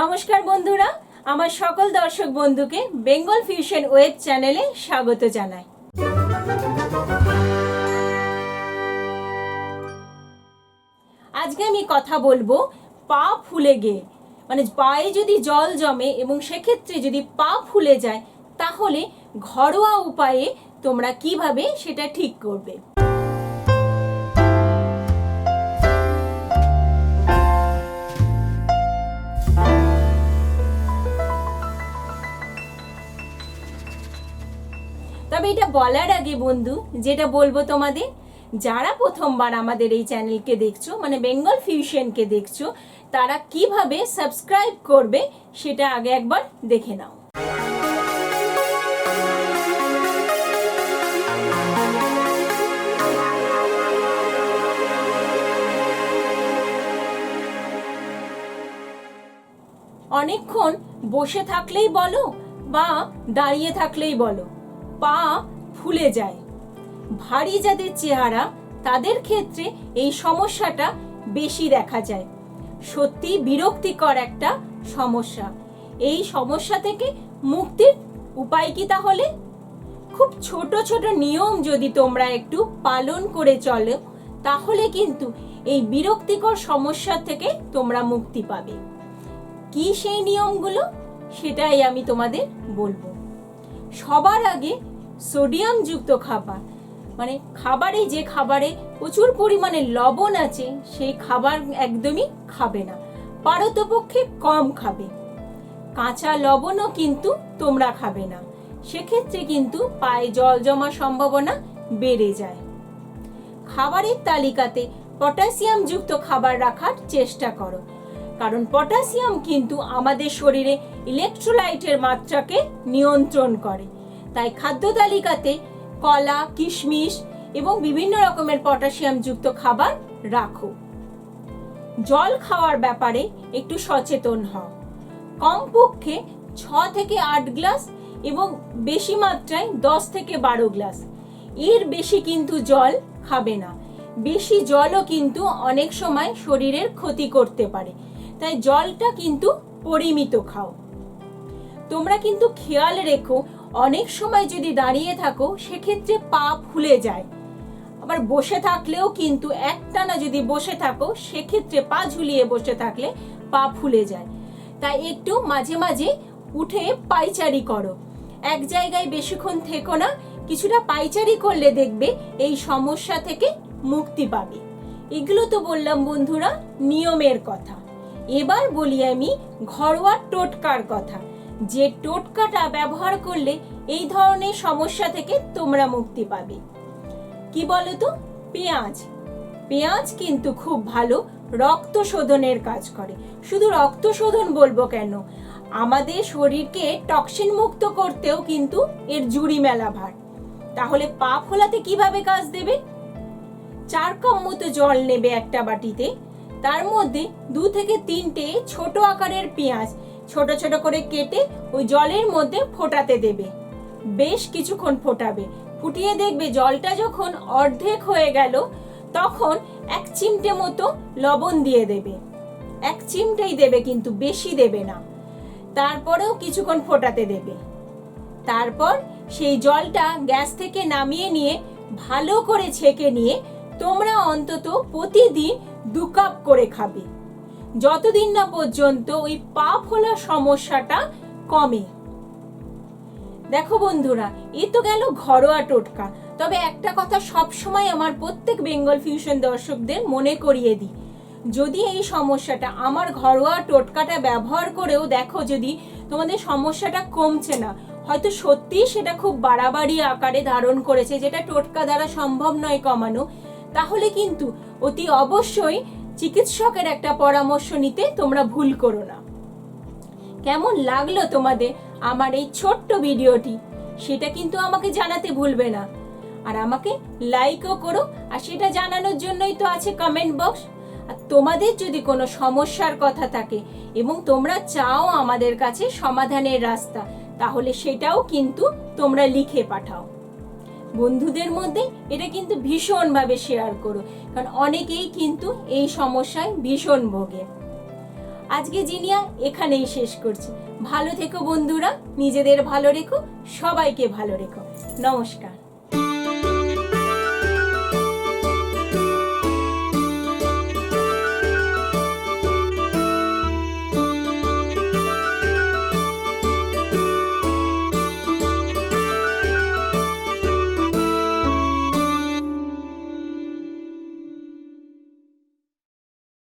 নমস্কার বন্ধুরা, আমার সকল দর্শক বন্ধুকে বেঙ্গল ফিউশন ওয়েব চ্যানেলে স্বাগত জানাই। আজকে আমি কথা বলব, পা ফুলে গিয়ে মানে পায়ে যদি জল জমে এবং সেক্ষেত্রে যদি পা ফুলে যায়, তাহলে ঘরোয়া উপায়ে তোমরা কীভাবে সেটা ঠিক করবে? তবে এটা বলার আগে বন্ধু, যেটা বলব তোমাদের, যারা প্রথমবার আমাদের এই চ্যানেলকে দেখছ মানে বেঙ্গল ফিউশনকে দেখছ, তারা কীভাবে সাবস্ক্রাইব করবে সেটা আগে একবার দেখে নাও। অনেকক্ষণ বসে থাকলেই বলো বা দাঁড়িয়ে থাকলেই বলো। পা ফুলে যায়। ভারী যাদের চেহারা, তাদের ক্ষেত্রে এই সমস্যাটা বেশি দেখা যায়। সত্যি বিরক্তিকর একটা সমস্যা। এই সমস্যা থেকে মুক্তির উপায় কি তাহলে? খুব ছোট ছোট নিয়ম যদি তোমরা একটু পালন করে চলো, তাহলে কিন্তু এই বিরক্তিকর সমস্যা থেকে তোমরা মুক্তি পাবে। কি সেই নিয়মগুলো? সেটাই আমি তোমাদের বলব। সবার আগে সোডিয়াম যুক্ত খাবার। মানে খাবারে যে খাবারে প্রচুর পরিমাণে লবণ আছে, সেই খাবার একদমই খাবে না। পারতপক্ষে কম খাবে। কাঁচা লবণও কিন্তু তোমরা খাবে না। সেক্ষেত্রে কিন্তু পায়ে জল জমার সম্ভাবনা বেড়ে যায়। খাবারের তালিকাতে পটাশিয়াম যুক্ত খাবার রাখার চেষ্টা করো। কারণ পটাশিয়াম কিন্তু আমাদের শরীরে ইলেকট্রোলাইটের মাত্রাকে নিয়ন্ত্রণ করে। তাই খাদ্য তালিকাতে কলা, কিশমিশ এবং বিভিন্ন রকমের পটাশিয়াম যুক্ত খাবার রাখো। জল খাওয়ার ব্যাপারে একটু সচেতন হও। কমপক্ষে ছ থেকে আট গ্লাস এবং বেশি মাত্রায় দশ থেকে বারো গ্লাস। এর বেশি কিন্তু জল খাবে না। বেশি জলও কিন্তু অনেক সময় শরীরের ক্ষতি করতে পারে। তাই জলটা কিন্তু পরিমিত খাও। তোমরা কিন্তু খেয়াল রেখো, অনেক সময় যদি দাঁড়িয়ে থাকো, সেক্ষেত্রে পা ফুলে যায়। আবার বসে থাকলেও কিন্তু একটানা যদি বসে থাকো, সেক্ষেত্রে পা ঝুলিয়ে বসে থাকলে পা ফুলে যায়। তাই একটু মাঝে মাঝে উঠে পাইচারি করো। এক জায়গায় বেশিক্ষণ থেকো না, কিছুটা পাইচারি করলে দেখবে এই সমস্যা থেকে মুক্তি পাবে। এগুলো তো বললাম বন্ধুরা, নিয়মের কথা। এবার বলি আমি ঘরোয়া টোটকার কথা। যে টোটকাটা ব্যবহার করলে এই ধরনের সমস্যা থেকে তোমরা মুক্তি পাবে। কি বলতো পেঁয়াজ। পেঁয়াজ কিন্তু খুব ভালো রক্ত শোধনের কাজ করে। শুধু রক্ত শোধন বলব কেন? আমাদের শরীরকে টক্সিন মুক্ত করতেও কিন্তু এর জুড়ি মেলা ভার। তাহলে পা ফোলাতে কীভাবে কাজ দেবে? চার কাপ মতো জল নেবে একটা বাটিতে। তার মধ্যে দু থেকে তিনটে ছোট আকারের পেঁয়াজ ছোট ছোট করে কেটে ওই জলের মধ্যে ফোটাতে দেবে। বেশ কিছুক্ষণ ফোটাবে। ফুটিয়ে দেখবে জলটা যখন অর্ধেক হয়ে গেল, তখন এক চিমটে মতো লবণ দিয়ে দেবে। এক চিমটেই দেবে কিন্তু বেশি দেবে না। তারপরেও কিছুক্ষণ ফোটাতে দেবে। তারপর সেই জলটা গ্যাস থেকে নামিয়ে নিয়ে ভালো করে ছেঁকে নিয়ে তোমরা অন্তত প্রতিদিন দু কাপ করে খাবে। যতদিন না পর্যন্ত ওই পা ফোলার সমস্যাটা কমে। দেখো বন্ধুরা, এ তো গেল ঘরোয়া টোটকা। তবে একটা কথা সব সময় আমার প্রত্যেক বেঙ্গল ফিউশন দর্শকদের মনে করিয়ে দিই। যদি এই সমস্যাটা আমার ঘরোয়া টোটকাটা ব্যবহার করেও দেখো যদি তোমাদের সমস্যাটা কমছে না, হয়তো সত্যি সেটা খুব বাড়াবাড়ি আকারে ধারণ করেছে, যেটা টোটকা দ্বারা সম্ভব নয় কমানো। তাহলে কিন্তু অতি অবশ্যই চিকিৎসকের একটা পরামর্শ নিতে তোমরা ভুল করো না। কেমন লাগল তোমাদের আমার এই ছোট্ট ভিডিওটি? সেটা কিন্তু আমাকে জানাতে ভুলবে না। আর আমাকে লাইকও করো, আর সেটা জানানোর জন্যই তো আছে কমেন্ট বক্স আর তোমাদের যদি কোনো সমস্যার কথা থাকে এবং তোমরা চাও আমাদের কাছে সমাধানের রাস্তা, তাহলে সেটাও কিন্তু তোমরা লিখে পাঠাও। বন্ধুদের মধ্যে এটা কিন্তু ভীষণভাবে শেয়ার করো। কারণ অনেকেই কিন্তু এই সমস্যায় ভীষণ ভোগে। আজকে জিনিয়া এখানেই শেষ করছি। ভালো থেকো বন্ধুরা, নিজেদের ভালো রেখো, সবাইকে ভালো রেখো। নমস্কার।